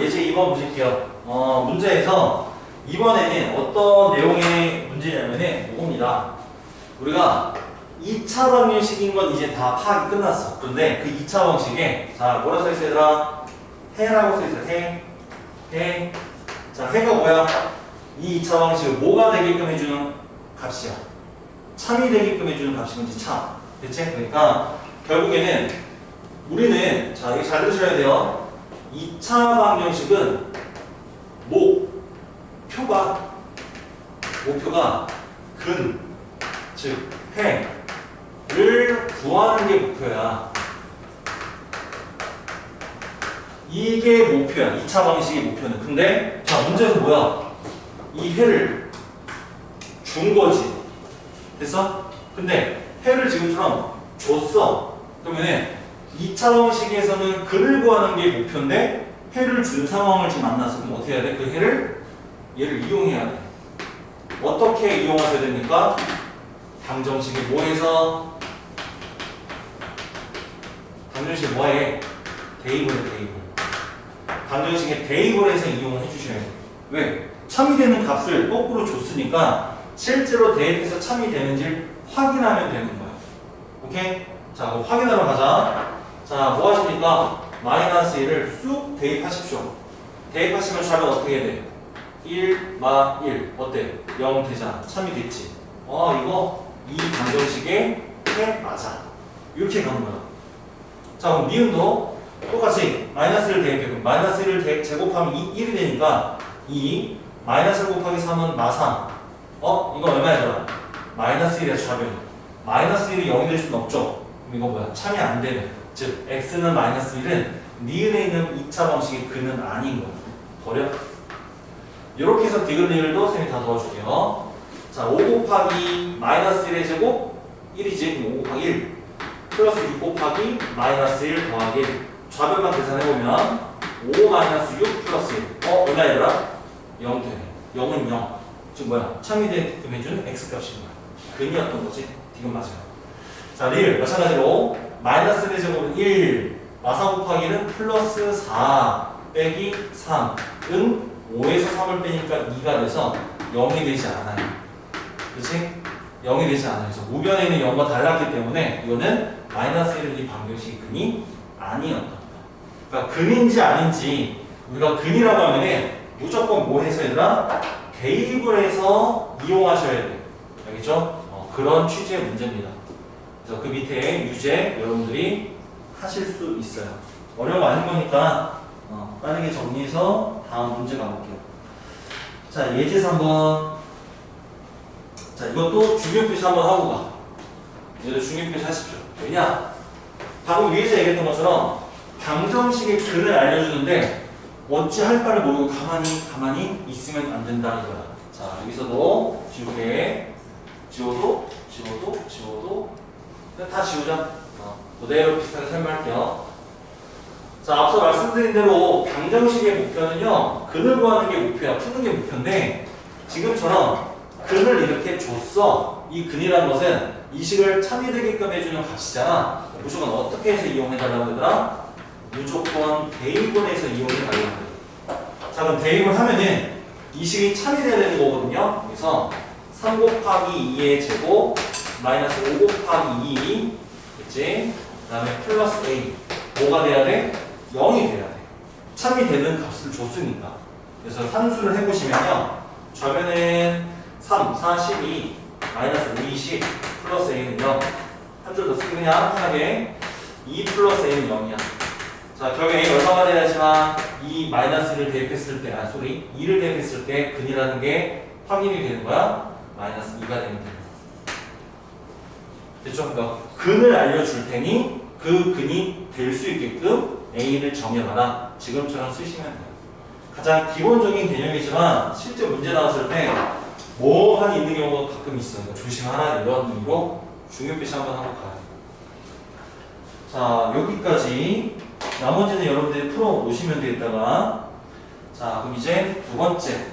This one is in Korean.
예제 2번 보실게요. 어, 문제에서 이번에는 어떤 내용의 문제냐면은 이겁니다. 우리가 2차 방정식인 건 이제 다 파악이 끝났어. 그런데 그 2차 방식에 자 뭐라 써 있어 얘들아? 해라고 써 있어. 해. 해. 자 해가 뭐야? 이 2차 방식을 뭐가 되게끔 해주는 값이야. 참이 되게끔 해주는 값이 뭔지 참. 대체 그러니까 결국에는 우리는 자 이거 잘 들으셔야 돼요. 2차 방정식은 목 표가 목표가 근, 즉 해를 구하는 게 목표야. 이게 목표야. 2차 방식의 목표는. 근데 자 문제에서 뭐야? 이 해를 준 거지. 됐어? 근데 해를 지금처럼 줬어. 그러면은 2차 방식에서는 근을 구하는 게 목표인데 해를 준 상황을 지금 그럼 어떻게 해야 돼? 그 해를 얘를 이용해야 돼. 어떻게 이용하셔야 됩니까? 방정식이 뭐해서 방정식이 뭐해? 대입을 해 대입을. 방정식에 대입을 해서 이용을 해주셔야 돼. 왜? 참이 되는 값을 거꾸로 줬으니까 실제로 대입해서 참이 되는지 확인하면 되는 거야. 오케이? 자, 확인하러 가자. 자, 뭐 하십니까? 마이너스 1을 쑥 대입하십시오. 대입하시면 좌변 어떻게 해야 돼? 1, 마 1. 어때? 0 되잖아. 참이 됐지? 어, 이거 이 방정식의 해 맞아. 이렇게 가는 거야. 자, 그럼 미음도 똑같이 마이너스를 대입해. 그럼 마이너스 1을 대, 제곱하면 2, 1이 되니까 2, 마이너스 1 곱하기 3은 마3. 어? 이거 얼마야, 잖아 마이너스 1이야, 좌변이. 마이너스 1이 0이 될 수는 없죠. 그럼 이거 뭐야? 참이 안 되는. 즉, x는 마이너스 1은 니은에 있는 2차 방식의 근은 아닌 거야. 버려. 이렇게 해서 디귿리을도 선생님이 다 도와줄게요. 자, 5 곱하기 마이너스 1의 제곱 1이지. 그럼 5 곱하기 1. 플러스 6 곱하기 마이너스 1 더하기 1. 좌변만 계산해보면 5 마이너스 6 플러스 1. 어, 얼마 얘들아? 0 되네. 0은 0. 지금 뭐야? 참이 되게끔 해주는 x 값인 거야. 근이었던 거지. 디귿 맞아요. 자, 리을 마찬가지로 마이너스 1의 제곱은 1. 마사 곱하기 1은 플러스 4 빼기 3은 5에서 3을 빼니까 2가 돼서 0이 되지 않아요. 그렇지? 0이 되지 않아요. 그래서 우변에 있는 0과 달랐기 때문에 이거는 마이너스 1은 이 방정식이 근이 아니었다. 그러니까 근인지 아닌지 우리가 근이라고 하면은 무조건 뭐 해서 얘들아? 대입을 해서 이용하셔야 돼. 알겠죠? 어, 그런 취지의 문제입니다. 그래서 그 밑에 유제 여러분들이 하실 수 있어요. 어려운 거 아닌 거니까 어, 빠르게 정리해서 다음 문제 가볼게요. 자, 예제에서 한번 자, 이것도 중요표시 한번 하고 가. 얘도 중요표시 하십시오. 왜냐? 방금 위에서 얘기했던 것처럼 방정식의 근을 알려주는데 어찌 할 바를 모르고 가만히 가만히 있으면 안 된다 이거야. 자, 여기서도 지우개 지워도 지워도 지워도 다 지우자. 어, 그대로 비슷하게 설명할게요. 자, 앞서 말씀드린 대로 방정식의 목표는요, 근을 구하는 게 목표야, 푸는 게 목표인데, 지금처럼 근을 이렇게 줬어. 이 근이라는 것은 이 식을 참이 되게끔 해주는 값이잖아. 무조건 어떻게 해서 이용해달라고 하더라? 무조건 대입을 해서 이용해달라고 하더라. 자, 그럼 대입을 하면은 이 식이 참이 돼야 되는 거거든요. 그래서 3 곱하기 2의 제곱 마이너스 5 곱하기 2 그치? 그 다음에 플러스 A 뭐가 돼야 돼? 0이 돼야 돼. 참이 되는 값을 줬으니까. 그래서 산수를 해보시면요. 좌변은 3, 4, 12, 마이너스 5, 20, 플러스 A는 0. 한 줄 더 쓰기 그냥 편하게 2 플러스 A는 0이야. 자, 결국에 A 얼마가 돼야지만 이 마이너스를 대입했을 때, 아, 소리, 2를 대입했을 때 근이라는 게 확인이 되는 거야. 마이너스 2가 되면 됩니다. 됐죠? 그러니까 근을 알려줄 테니 그 근이 될 수 있게끔 A를 정해봐라. 지금처럼 쓰시면 돼요. 가장 기본적인 개념이지만 실제 문제 나왔을 때 뭐한 있는 경우가 가끔 있어요. 그러니까 조심하라 이런 의미로 중요표시 한번 하고 가요. 자 여기까지 나머지는 여러분들이 풀어 오시면 되겠다가 자 그럼 이제 두 번째